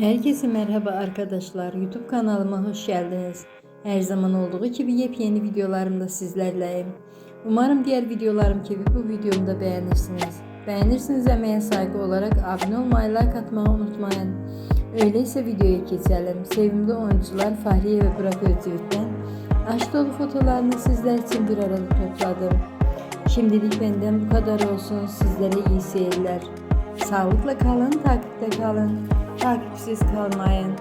Herkese merhaba arkadaşlar. YouTube kanalıma hoş geldiniz. Her zaman olduğu gibi yepyeni videolarımda sizlerleyim. Umarım diğer videolarım gibi bu videomu da beğenirsiniz. Beğenirsiniz emeğe saygı olarak abone olmayı, like atmayı unutmayın. Öyleyse videoya geçelim. Sevimli oyuncular Fahriye ve Burak Özçivit'ten aşk dolu fotolarını sizler için bir arada topladım. Şimdilik benden bu kadar olsun. Sizlere iyi seyirler. Sağlıkla kalın, takipte kalın. Takipsiz kalmayın.